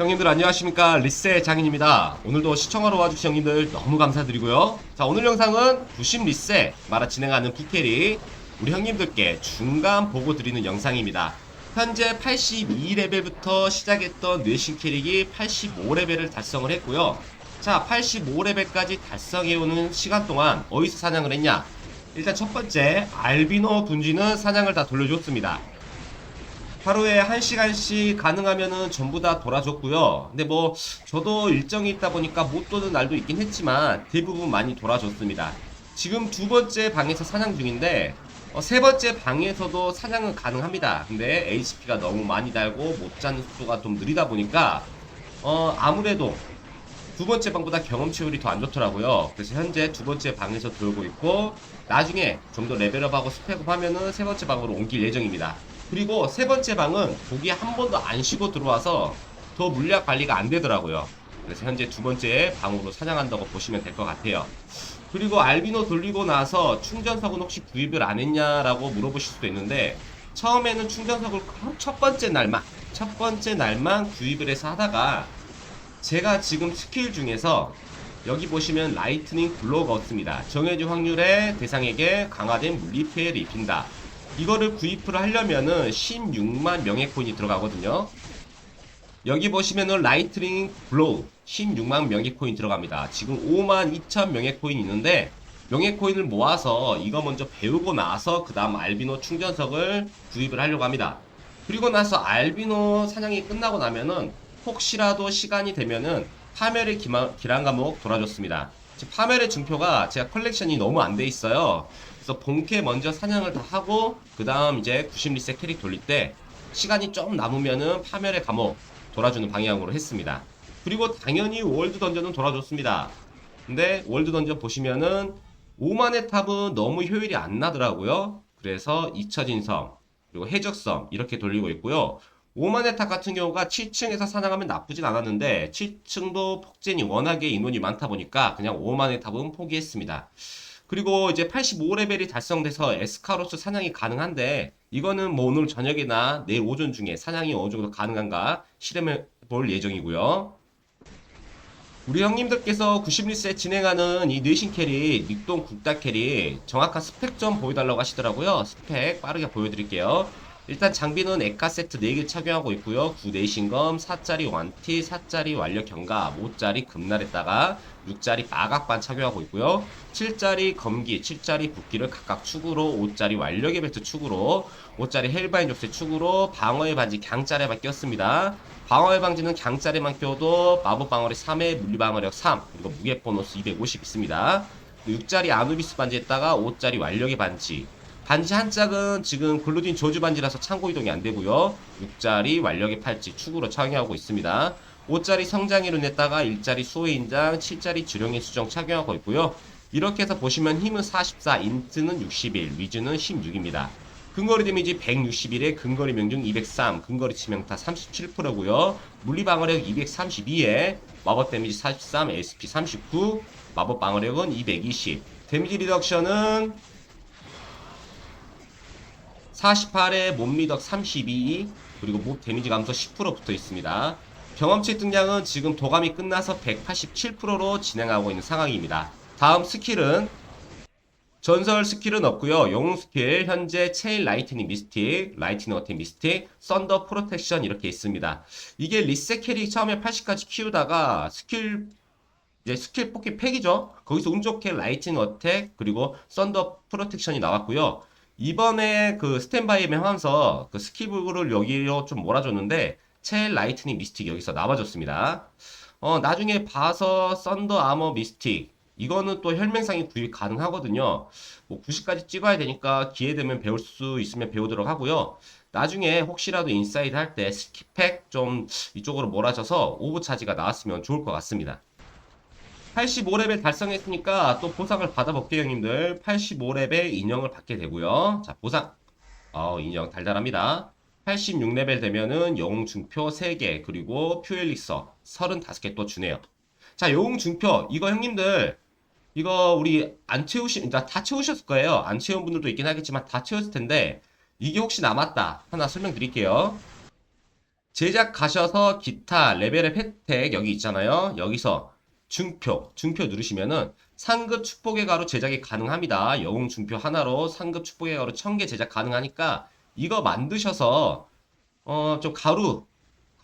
형님들 안녕하십니까? 리세 장인입니다. 오늘도 시청하러 와주신 형님들 너무 감사드리고요. 자 오늘 영상은 부심 리세 마라 진행하는 부캐리 우리 형님들께 중간 보고 드리는 영상입니다. 현재 82레벨부터 시작했던 뇌신 캐릭이 85레벨을 달성을 했고요. 자 85레벨까지 달성해오는 시간 동안 어디서 사냥을 했냐? 일단 첫 번째 알비노 분지는 사냥을 다 돌려줬습니다 하루에 1시간씩 가능하면은 전부 다 돌아줬고요. 근데 뭐 저도 일정이 있다 보니까 못 도는 날도 있긴 했지만 대부분 많이 돌아줬습니다. 지금 두 번째 방에서 사냥 중인데 어, 세 번째 방에서도 사냥은 가능합니다. 근데 HP가 너무 많이 달고 못 잡는 속도가 좀 느리다 보니까 어 아무래도 두 번째 방보다 경험치율이 더 안 좋더라고요. 그래서 현재 두 번째 방에서 돌고 있고 나중에 좀 더 레벨업하고 스펙업 하면은 세 번째 방으로 옮길 예정입니다. 그리고 세 번째 방은 독이 한 번도 안 쉬고 들어와서 더 물약 관리가 안 되더라고요. 그래서 현재 두 번째 방으로 사냥한다고 보시면 될 것 같아요. 그리고 알비노 돌리고 나서 충전석은 혹시 구입을 안 했냐라고 물어보실 수도 있는데 처음에는 충전석을 첫 번째 날만 첫 번째 날만 구입을 해서 하다가 제가 지금 스킬 중에서 여기 보시면 라이트닝 블로우가 없습니다. 정해진 확률의 대상에게 강화된 물리 피해를 입힌다. 이거를 구입을 하려면은 16만 명의 코인이 들어가거든요. 여기 보시면은 라이트닝 블로우 16만 명의 코인 들어갑니다. 지금 5만 2천 명의 코인이 있는데 명예 코인을 모아서 이거 먼저 배우고 나서 그 다음 알비노 충전석을 구입을 하려고 합니다. 그리고 나서 알비노 사냥이 끝나고 나면은 혹시라도 시간이 되면은 파멸의 기란 과목 돌아줬습니다. 파멸의 증표가 제가 컬렉션이 너무 안 돼 있어요. 그래서 본캐 먼저 사냥을 다 하고 그 다음 이제 90 리셋 캐릭 돌릴 때 시간이 좀 남으면은 파멸의 감옥 돌아주는 방향으로 했습니다. 그리고 당연히 월드 던전은 돌아줬습니다. 근데 월드 던전 보시면은 5만의 탑은 너무 효율이 안 나더라고요. 그래서 잊혀진 섬 그리고 해적섬 이렇게 돌리고 있고요. 5만의 탑 같은 경우가 7층에서 사냥하면 나쁘진 않았는데 7층도 폭젠이 워낙에 인원이 많다 보니까 그냥 5만의 탑은 포기했습니다. 그리고 이제 85레벨이 달성돼서 에스카로스 사냥이 가능한데 이거는 뭐 오늘 저녁이나 내일 오전 중에 사냥이 어느 정도 가능한가 실험해 볼 예정이고요. 우리 형님들께서 90리셋 진행하는 이 뇌신 캐리, 닉동 국다 캐리 정확한 스펙 좀 보여달라고 하시더라고요. 스펙 빠르게 보여드릴게요. 일단 장비는 에카 세트 4개 착용하고 있고요. 9 내신검, 4짜리 완티, 4짜리 완력 경가, 5짜리 금날에다가 6짜리 마각반 착용하고 있고요. 7짜리 검기, 7짜리 붓기를 각각 축으로, 5짜리 완력의 벨트 축으로, 5짜리 헬바인 족쇄 축으로, 방어의 반지 강짜리만 꼈습니다. 방어의 방지는 강짜리만 껴도 마법 방어력 3에 물리 방어력 3, 그리고 무게 보너스 250 있습니다. 6짜리 아누비스 반지에다가 5짜리 완력의 반지, 반지 한 짝은 지금 글루딘 저주 반지라서 창고 이동이 안 되고요. 6짜리 완력의 팔찌 축으로 착용하고 있습니다. 5짜리 성장의 룬에다가 1짜리 수호의 인장, 7짜리 주령의 수정 착용하고 있고요. 이렇게 해서 보시면 힘은 44, 인트는 61, 위즈는 16입니다. 근거리 데미지 161에 근거리 명중 203, 근거리 치명타 37%고요. 물리 방어력 232에 마법 데미지 43, SP 39, 마법 방어력은 220. 데미지 리덕션은 48에 몸리덕 32 그리고 몹 데미지 감소 10% 붙어 있습니다. 경험치 등량은 지금 도감이 끝나서 187%로 진행하고 있는 상황입니다. 다음 스킬은 전설 스킬은 없고요. 영웅 스킬 현재 체인 라이트닝 미스틱, 라이트닝 어택 미스틱, 썬더 프로텍션 이렇게 있습니다. 이게 리셋 캐릭 처음에 80까지 키우다가 스킬 이제 스킬 뽑기 팩이죠. 거기서 운 좋게 라이트닝 어택 그리고 썬더 프로텍션이 나왔고요. 이번에 그 스탠바이맨 하면서 그 스키브를 여기로 좀 몰아줬는데 체일 라이트닝 미스틱 여기서 나와줬습니다. 어 나중에 봐서 썬더 아머 미스틱 이거는 또 혈맹상이 구입 가능하거든요. 뭐 90까지 찍어야 되니까 기회 되면 배울 수 있으면 배우도록 하고요. 나중에 혹시라도 인사이드 할 때 스키팩 좀 이쪽으로 몰아줘서 오브 차지가 나왔으면 좋을 것 같습니다. 85레벨 달성했으니까 또 보상을 받아볼게요, 형님들. 85레벨 인형을 받게 되고요. 자, 보상. 어, 인형 달달합니다. 86레벨 되면은 영웅 중표 3개, 그리고 퓨엘릭서 35개 또 주네요. 자, 영웅 중표. 이거 형님들, 이거 우리 안 채우신, 다 채우셨을 거예요. 안 채운 분들도 있긴 하겠지만 다 채웠을 텐데, 이게 혹시 남았다. 하나 설명드릴게요. 제작 가셔서 기타 레벨의 혜택 여기 있잖아요. 여기서 중표, 중표 누르시면은 상급 축복의 가루 제작이 가능합니다. 영웅 중표 하나로 상급 축복의 가루 1000개 제작 가능하니까 이거 만드셔서 어 좀 가루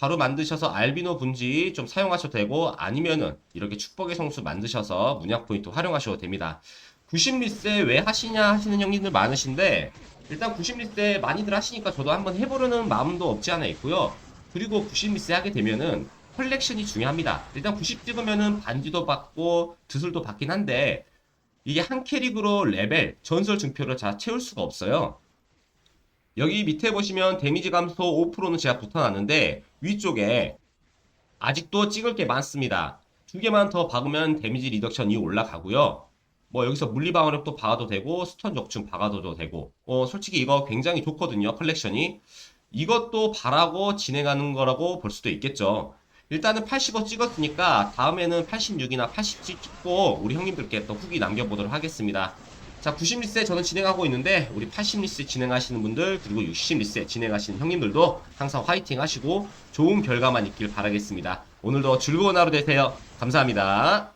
가루 만드셔서 알비노 분지 좀 사용하셔도 되고 아니면은 이렇게 축복의 성수 만드셔서 문약 포인트 활용하셔도 됩니다. 90리세 왜 하시냐 하시는 형님들 많으신데 일단 90리세 많이들 하시니까 저도 한번 해보려는 마음도 없지 않아 있고요. 그리고 90리세 하게 되면은 컬렉션이 중요합니다. 일단 90 찍으면은 반지도 받고 드슬도 받긴 한데 이게 한 캐릭으로 레벨 전설 증표를 다 채울 수가 없어요. 여기 밑에 보시면 데미지 감소 5%는 제가 붙어놨는데 위쪽에 아직도 찍을 게 많습니다. 두 개만 더 박으면 데미지 리덕션이 올라가고요. 뭐 여기서 물리 방어력도 박아도 되고 스턴 적중 박아도 되고 어 솔직히 이거 굉장히 좋거든요 컬렉션이 이것도 바라고 진행하는 거라고 볼 수도 있겠죠. 일단은 85 찍었으니까 다음에는 86이나 87 찍고 우리 형님들께 또 후기 남겨보도록 하겠습니다. 자, 90리세 저는 진행하고 있는데 우리 80리세 진행하시는 분들 그리고 60리세 진행하시는 형님들도 항상 화이팅 하시고 좋은 결과만 있길 바라겠습니다. 오늘도 즐거운 하루 되세요. 감사합니다.